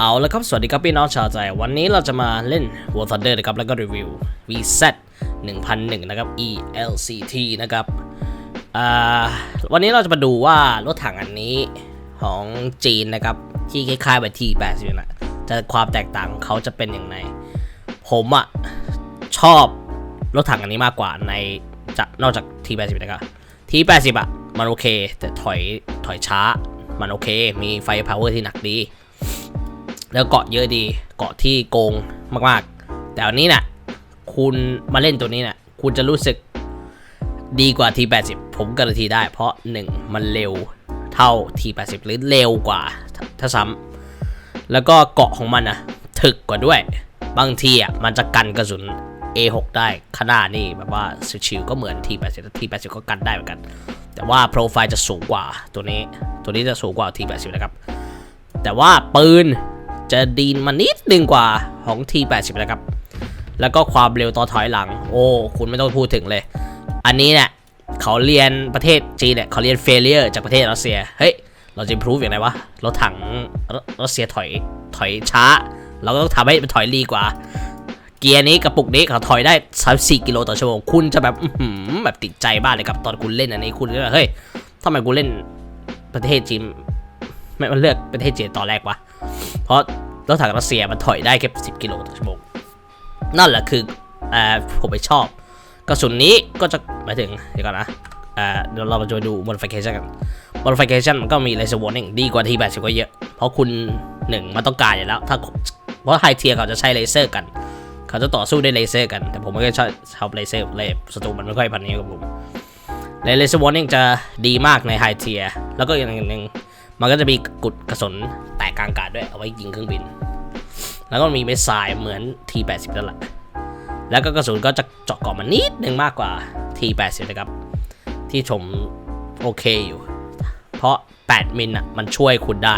เอาละครับ สวัสดีครับพี่น้องชาวใจ วันนี้เราจะมาเล่น War Thunder นะครับ แล้วก็รีวิว VZ 1001 นะครับ ELCT นะครับ วันนี้เราจะมาดูว่ารถถังอันนี้ของจีนนะครับ ที่คล้ายๆแบบ T80 นะจะความแตกต่างของเขาจะเป็นอย่างไร ผมอะชอบรถถังอันนี้มากกว่าในจะนอกจาก T80 นะครับ T80 อะมันโอเค แต่ถอยถอยช้า มันโอเค มีไฟพาวเวอร์ที่หนักดี แล้วเกาะเยอะดี เกาะที่โกงมากๆ แต่อันนี้น่ะ คุณมาเล่นตัวนี้น่ะ คุณจะรู้สึกดีกว่า T80 ผมการันตีได้ เพราะ 1 มันเร็วเท่า T80 หรือเร็วกว่าถ้าถ้าซ้ำแล้วก็เกาะของมันนะถึกกว่าด้วย บางทีอะมันจะกันกระสุน A6 ได้ขนาดนี่แบบว่าชิวๆก็เหมือน T80 แต่ T80 ก็กันได้เหมือนกัน แต่ว่าโปรไฟล์จะสูงกว่าตัวนี้ ตัวนี้จะสูงกว่า T80 นะครับ แต่ว่าปืน จะดีนมานิดนึงกว่าของ T80 นะครับ แล้วก็ความเร็วต่อถอยหลัง โอ้ คุณไม่ต้องพูดถึงเลย อันนี้เนี่ยเขาเรียนประเทศจีนเนี่ยเขาเรียนเฟลเลียจากประเทศรัสเซีย เฮ้ย เราจะพิสูจอย่างไรวะรถถังรัสเซียถอยถอยช้า เราก็ต้องทำให้มันถอยรีกว่า เกียร์นี้กระปุกนี้เขาถอยได้ 34 กิโลต่อชั่วโมง คุณจะแบบแบบติดใจบ้าเลยครับตอนคุณเล่นอันนี้คุณจะแบบเฮ้ยทำไมกูเล่นประเทศจีน ไม่มันเลือกประเทศจีนตอนแรกวะ เพราะรถถังรัสเซียมันถอยได้แค่10 กิโลต่อชั่วโมง นั่นแหละคืออ่อผมไม่ชอบ กระสุนนี้ก็จะหมายถึงเดี๋ยวก่อนนะอ่อเดี๋ยวเราจะไปดู modification กัน modification มันก็มี laser warning ดีกว่าที่80ก็เยอะ เพราะคุณหนึ่งมันต้องการอยู่แล้ว ถ้าเพราะไฮเทียเขาจะใช้เลเซอร์กัน เขาจะต่อสู้ด้วยเลเซอร์กัน แต่ผมไม่ค่อยชอบชอบเลเซอร์เลยศัตรูมันไม่ค่อยพันนี้กับผมเลเซอร์วอร์นิ่งจะดีมากในไฮเทีย แล้วก็อย่างหนึ่ง มันก็จะมีกุดกระสุนแตกกลางอากาศด้วยเอาไว้ยิงเครื่องบิน แล้วก็มีเมสไซล์เหมือน T80 นั่นแหละแล้วก็กระสุนก็จะเจาะเกาะมันนิดนึงมากกว่า T80 นะครับ ที่ชมโอเคอยู่ เพราะ 8 มิลอะมันช่วยคุณได้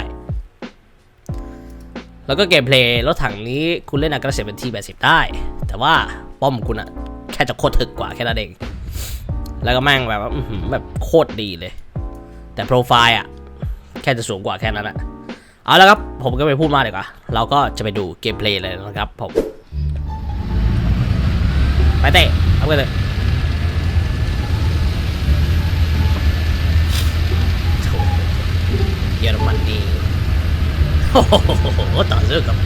แล้วก็เกมเพลย์รถถังนี้คุณเล่นอากาศเสียเป็น T80 ได้ แต่ว่าป้อมคุณอะแค่จะโคตรถึกกว่าแค่นั้นเอง แล้วก็แม่งแบบว่าแบบโคตรดีเลย แต่โปรไฟล์อะ แค่จะสูงกว่าแค่นั้นแหละเอาละครับผมก็ไปพูดมากดีกว่า เราก็จะไปดูเกมเพลย์เลยนะครับผมไปเตะเอาไปเลยโถ่เยอรมันดีโอ้โหต่อสู้กับ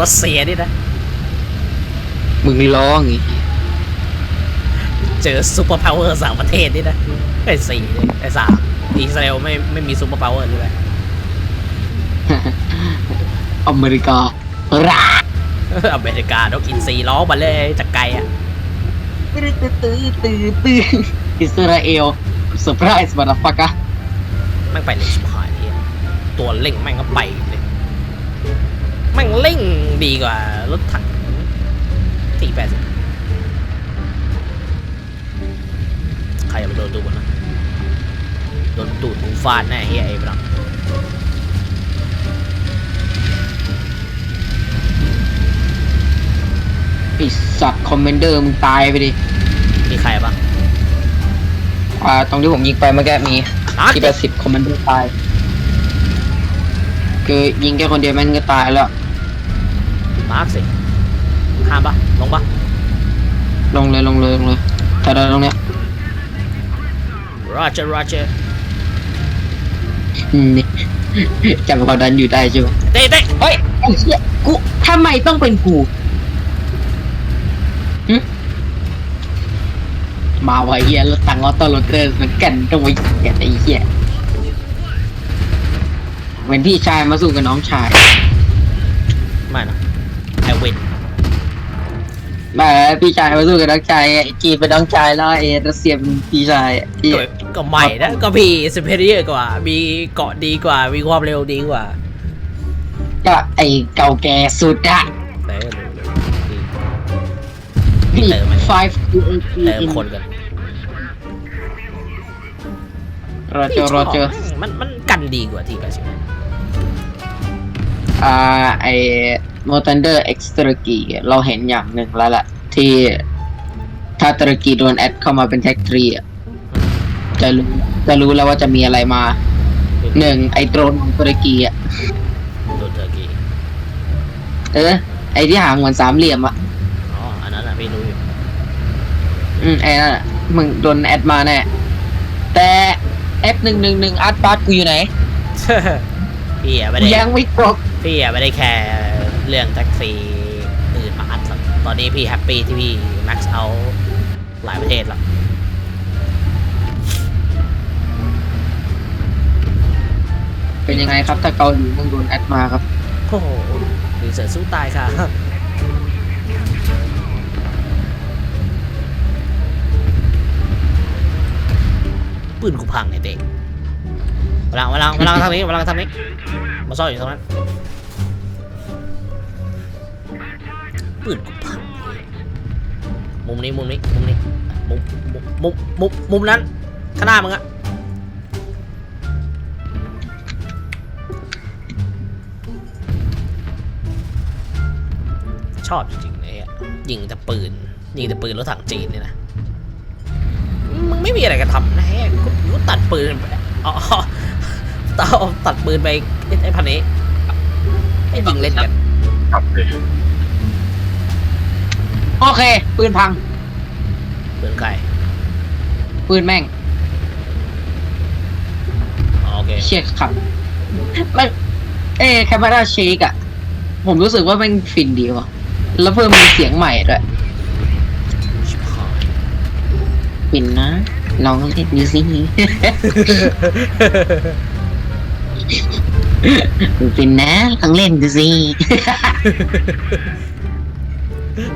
รัสเซียนี่นะ มึงร้องอีกเจอซูเปอร์พาวเวอร์สามประเทศนี่นะไอ้สี่เลยไอ้สาม อิสราเอลไม่ไม่มีซูเปอร์พาวเวอร์ด้วยอเมริการาอเมริกานกอินทรีล้อมาเลยจากไกลอะตื้อตื้อตื้อตื้อตื้ออิสราเอลเซอร์ไพรส์มาดฟักกะแม่งไปเลยชิบหายเลยตัวเร่งแม่งก็ไปเลยแม่งเร่งดีกว่ารถถังที่แปดสิบใครจะไปโดนตูดมันนะ โดนตูดมึงฟาดแน่เฮียไอ้บลังไอสัตว์คอมเมนเดอร์มึงตายไปดิมีใครปะอ่าตรงที่ผมยิงไปเมื่อกี้มีอะที่แปดสิบคอมเมนเดอร์ตาย คือยิงแค่คนเดียวแม่งก็ตายแล้ว มาร์คสิข้ามปะลงปะลงเลยลงเลยลงเลยแต่ตรงเนี้ยโรเจอร์โรเจอร์อืมนี่จำความดันอยู่ได้ใช่ไหมเตะเตะเฮ้ยไอ้เหี้ยกูทำไมต้องเป็นกูหึมาไวะไอ้เหี้ยรถตังออโต้โรเตอร์เหมือนกันต้องไปเหี้ยไอ้เหี้ยเป็นพี่ชายมาสู้กับน้องชายไม่นะไอวิน มาพี่ชายมาสู้กับน้องชายไอ้จีนเป็นน้องชายแล้วไอ้รัสเซียเป็นพี่ชายไอ้ก็ก็ใหม่นะก็พี่สเปเรียกว่า มีเกาะดีกว่า มีความเร็วดีกว่าก็ไอ้เก่าแก่สุดอะเติมพี่เติมไหม five เติมคนกันรอเจอรอเจอมันมันกันดีกว่าที่แปดสิบ อ่าไอโมตันเดอร์เอ็กซ์ตรกีเราเห็นอย่างหนึ่งแล้วแหละที่ถ้าตุรกีโดนแอดเข้ามาเป็นแท็กทรีอะจะรู้จะรู้แล้วว่าจะมีอะไรมาหนึ่งไอโดรนของตุรกีอะโดนเทอร์กีเออ ไอที่หางเหมือนสามเหลี่ยมอะอ๋ออันนั้นอะพี่รู้อยู่อืมไอ้นั่นอะมึงโดนแอดมาแน่แต่ F หนึ่งหนึ่งหนึ่งอาร์ตบาร์กูอยู่ไหน พี่อะไม่กูได้ยังไม่กด พี่อะไม่ได้แคร์เรื่องแท็กซี่อื่นมาอัดหรอกตอนนี้พี่แฮปปี้ที่พี่แม็กซ์เอาหลายประเทศแล้วเป็นยังไงครับ ถ้าเกาหลีมึงโดนแอดมาครับ โอ้โหดีเสือสู้ตายค่ะ ปืนกูพังไอ้เด็กเวลาเวลาเวลาทางนี้เวลาทางนี้มาซ่อนอยู่ตรงนั้น ปืนกูพังมุมนี้มุมนี้มุมนี้มุมมุมมุมมุมมุมนั้นข้างหน้ามึงอะชอบจริงๆเลยอะยิงแต่ปืน ยิงแต่ปืนรถถังจีนเนี่ยนะมึงไม่มีอะไรกันทำนะแฮะกูตัดปืนอ๋อตัดตัดปืนไปไอ้พันนี้ให้ยิงเล่นกันครับเลย โอเค ปืนพัง ปืนใครปืนแม่งอ๋อโอเคเชี่ยครับไม่เอ้แคม e ราเชคอะผมรู้สึกว่าแม่งฟินดีว่ะ แล้วเพิ่มมีเสียงใหม่ด้วยชิบหายฟินนะลองเล่นดูสิฟินนะลองเล่นดูสิ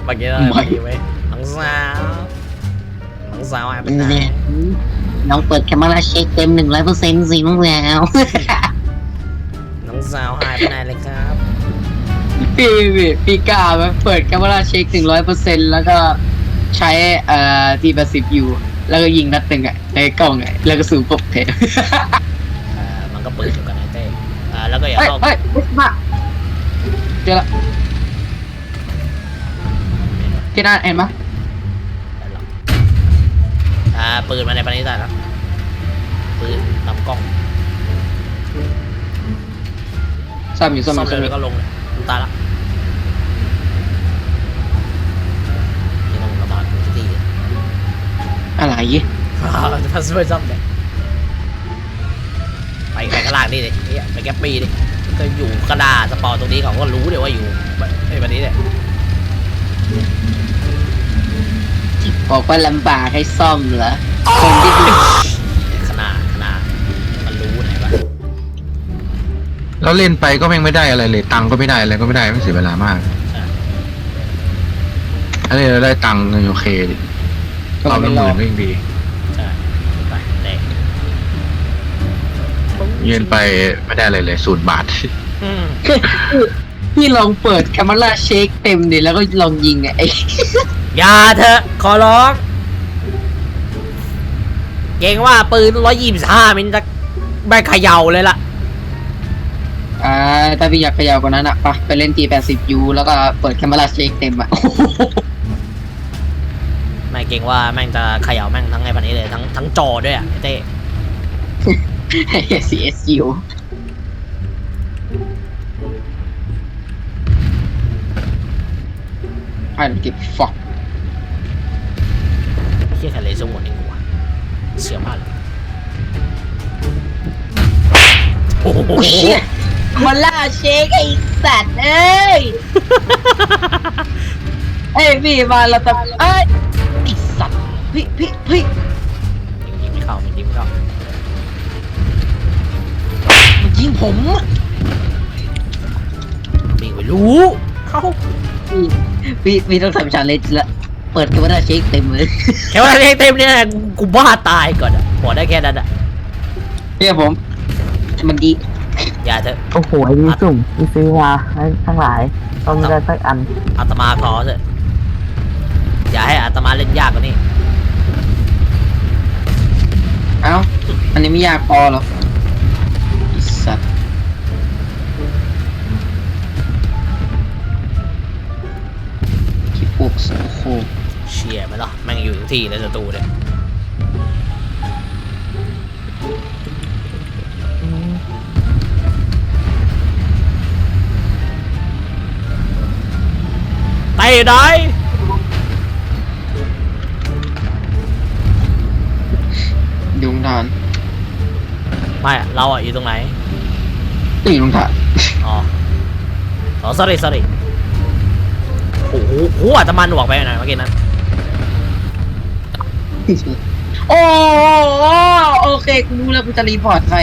เมื่อกี้อะไรไม่เมื่อกี้ไหมน้องสาวน้องสาวหายไปไหนเนี่ยน้องเปิดแคม e ราเชคเต็มหนึ่งร้อยเปอร์เซ็นต์สิน้องแล้วน้องสาวหายไปไหนเลยครับพี่พี่พี่กล้าไหมเปิดแคม e ราเชคถึงร้อยเปอร์เซ็นต์แล้วก็ใช้เอ่อทีแปดสิบยูแล้วก็ยิงนัดหนึ่งอะในกล้องอะแล้วก็สูงปกเทเอ่อมันก็ปืนอยู่กันไอ้เต้อ่าแล้วก็อย่าเฮ้ยเข้าเฮ้ยมาเจอละ ที่นั่นเห็นไหมไปหรอกอ่าปืนมาในปณิตาแล้วปืนลำกล้องซ่อมอยู่ซ่อมอซ่อมยู่เลซ่อมอยู่ยแล้วก็ลงเลยตายละนี่ต้องระบาดทุกที่อะไรจะพัสดุซ่อมเลยไปไปกระลางนี่ดิเฮ้ยไปแกปปี้ดิก็อยู่กระดาษสปอร์ตรงนี้เขาก็รู้เดี๋ยวว่าอยู่ไอ้วันนี้เนี่ย บอกว่าลำบากให้ซ่อมเหรอคนที่ดูขนาดขนาดมันรู้ไหนวะแล้วเล่นไปก็แม่งไม่ได้อะไรเลยตังค์ก็ไม่ได้อะไรก็ไม่ได้ไม่เสียเวลามากใช่ถ้าเล่นแล้วได้ตังค์โอเคดิก็เราไม่เป็นหรอมื่นก็ยังดีใช่ไปแดงเย็นไปไม่ได้อะไรเลยศูนย์บาท อืมพี่ลองเปิดแคม e ราเชคเต็มดิแล้วก็ลองยิงอะไอ้ อย่าเถอะ ขอร้อง เก่งว่าปืนร้อยยี่สิบห้ามิลจะแบกเขย่าเลยล่ะ อ่าถ้าพี่อยากเขยาวกว่านั้นอะไปะไปเล่นทีแปดสิบยูแล้วก็เปิดแคม e ราเชคเต็มอะไม่เก่งว่าแม่งจะเขย่าแม่งทั้งไอ้ปันนี้เลยทั้งทั้งจอด้วยอะไอ้เต้ CSU อันกิบฟอก เฮียแค่เลเซอร์หมดเองกูวะเสียมากเลยโอ้โหโอ้เชี่ยมาล่าเชคไอ้สัตว์เอ้ยเอ้ยพี่มาแล้วแต่เอ้ยไอ้สัตว์พี่พี่พี่ยิงยิงไม่เข้ามันยิงไม่เข้ามันยิงผมอะมีไม่รู้เข้าพี่พี่พี่ต้องทำชาเลนจ์ละ เปิดแคมเปญเช็คเต็มเลยแค่ว่าเต็มเต็มเนี่ยกูบ้าตายก่อนอะบอกได้แค่นั้นอะเนี่ยผม มันดีอย่าเถอะ โอ้โหไอ้นี่สุ่มที่ซื้อมาทั้งหลายต้องได้สักอันอาตมาขอเถอะ อย่าให้อาตมาเล่นยากกว่านี้ เอ้าอันนี้ไม่ยากพอหรอกไอ้สัตว์คิดพวกโสโครก เชียร์ไหมล่ะแม่งอยู่ทุกที่ในสตูเนี่ยอยู่ไหนยุงทานไม่อะเราอะอยู่ตรงไหน ตียุงทานอ๋ออ๋อ sorry sorry โอ้โหโอ้โหอาจจะมันหนวกไปหน่อยเมื่อกี้นั้น โอ้โอเคกูรู้แล้วกูจะรีพอร์ตใคร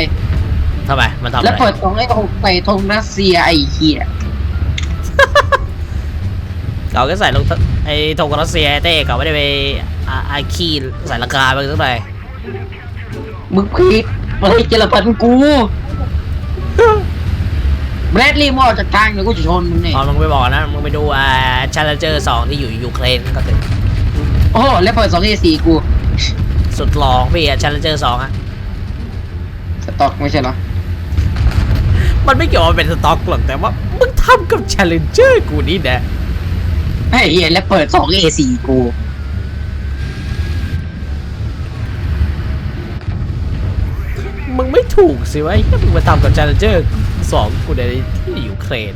ทำไม มันทำอะแล้วไรเปิดตรงไอ้ธงไปธงรัสเซียไอ้เหี้ยเขาก็ใส่ลงไอ้ธงรัสเซียเต้เขาไม่ได้ไปอ่าไอ้ขี้ใส่ราคาไปสักหน่อยมึงผิดเฮ้ยเจรพันธ์กูแบรดลีย์มงออกจากทางเดี๋ยวกูจะชนมึงเนี่ยตอนมึงไปบอกนะ มึงไปดูอ่า Challenger 2ที่อยู่ยูเครนก็ถึงโอ้โหแล้วเปิดสองเอสี่กู สุดหล่อของพี่อะ Challenger 2อะสต็อกไม่ใช่เหรอมันไม่เกี่ยวว่าเป็นสต็อกหรอกแต่ว่ามึงทำกับ Challenger กูนี่แนะไอ้เหี้ยแล้วเปิดสองเอสี่กูมึงไม่ถูกสิวะไอ้เหี้ยมึงมาทำกับ Challenger 2กูในที่ยูเครน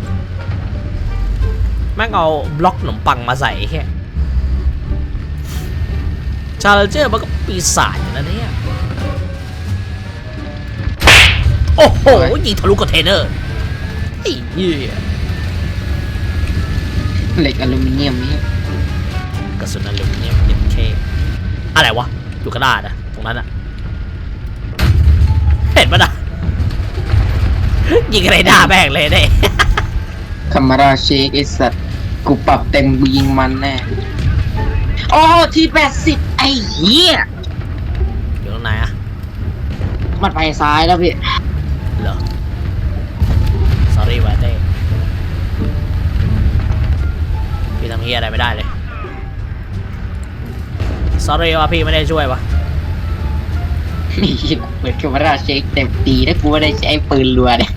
แม่งเอาบล็อกขนมปังมาใส่แค่ Challenger มันก็ปีศาจอยู่นะเนี่ย โอ้โห ยิงทะลุคอนเทนเนอร์ไอ้เหี้ยเหล็กอลูมิเนียมนี่กระสุนอลูมิเนียมเด็ดเคอะไรวะ อยู่กระดาษอะตรงนั้นอะเห็นปะนะยิงอะไรหน้าแม่งเลยเนี่ยคามาราเชคไอสัตว์กูปรับเต็มกูยิงมันแน่ โอ้ที่แปดสิบไอ้เหี้ยอยู่ตรงไหนอะมันไปซ้ายแล้วพี่เหรอ sorry วาเต้พี่ทำเฮียอะไรไม่ได้เลย sorry ว่าพี่ไม่ได้ช่วยวะนี่เปิดคามาราเชคเต็มตีถ้ากูไม่ได้ใช้ปืนรัวเนี่ย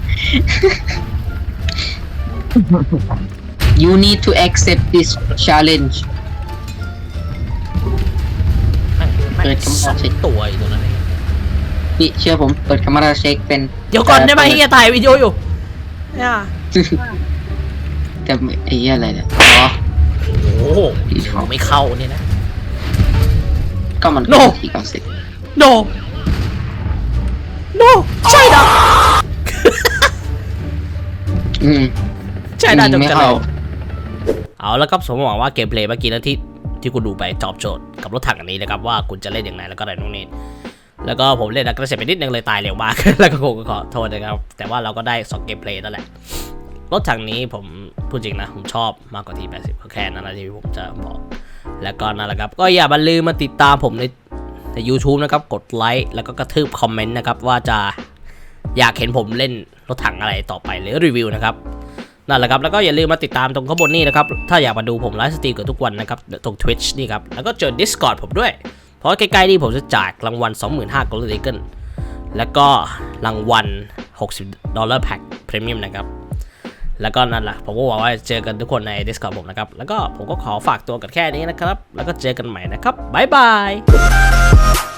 You need to accept this challenge เปิงดคำสว่าองเช็คตัวอยู่ตรงนั้นเองพี่เชื่อผมเปิดคามาราเชคเป็นเดี๋ยวก่อนได้ไหมเฮียถ่ายวิดีโออยู่เนี่ยแต่ไอ้เหี้ยอะไรเนี่ยอ๋อโอ้โหไม่เข้าเนี่ยนะ ก็มัน No ที่เก้าสิบ no no ใช่นะอืมใช่นะจงไม่เจริเข้าญเอาแล้วครับผมหวังว่าเกมเพลย์เมื่อกี้นะที่ ที่คุณดูไปตอบโจทย์กับรถถังอันนี้นะครับว่าคุณจะเล่นอย่างไรแล้วก็อะไรนู่นนี่แล้วก็ผมเล่นนะกระเสียไปนิดนึงเลยตายเร็วมาก แล้วก็คงขอโทษนะครับ แต่ว่าเราก็ได้สองเกมเพลย์นั่นแหละ รถถังนี้ผมพูดจริงนะ ผมชอบมากกว่าที80ก็แค่นั้นแหละที่ผมจะบอก แล้วก็นั่นแหละครับ ก็อย่ามาลืมมาติดตามผมในใน YouTube นะครับ กดไลค์แล้วก็กระทืบคอมเมนต์นะครับ ว่าจะอยากเห็นผมเล่นรถถังอะไรต่อไปหรือรีวิวนะครับ นั่นแหละครับแล้วก็อย่าลืมมาติดตามตรงข้างบนนี่นะครับ ถ้าอยากมาดูผมไลฟ์สตรีมเกับทุกวันนะครับตรง Twitch นี่ครับ แล้วก็เจอ Discord ผมด้วย เพราะใกล้ๆนี่ผมจะจ่ายรางวัล 25,000 Golden Eagle แล้วก็รางวัล 60 ดอลลาร์แพ็คพรีเมียมนะครับ แล้วก็นั่นแหละผมก็หวังว่าเจอกันทุกคนใน Discord ผมนะครับ แล้วก็ผมก็ขอฝากตัวกันแค่นี้นะครับ แล้วก็เจอกันใหม่นะครับบ๊ายบาย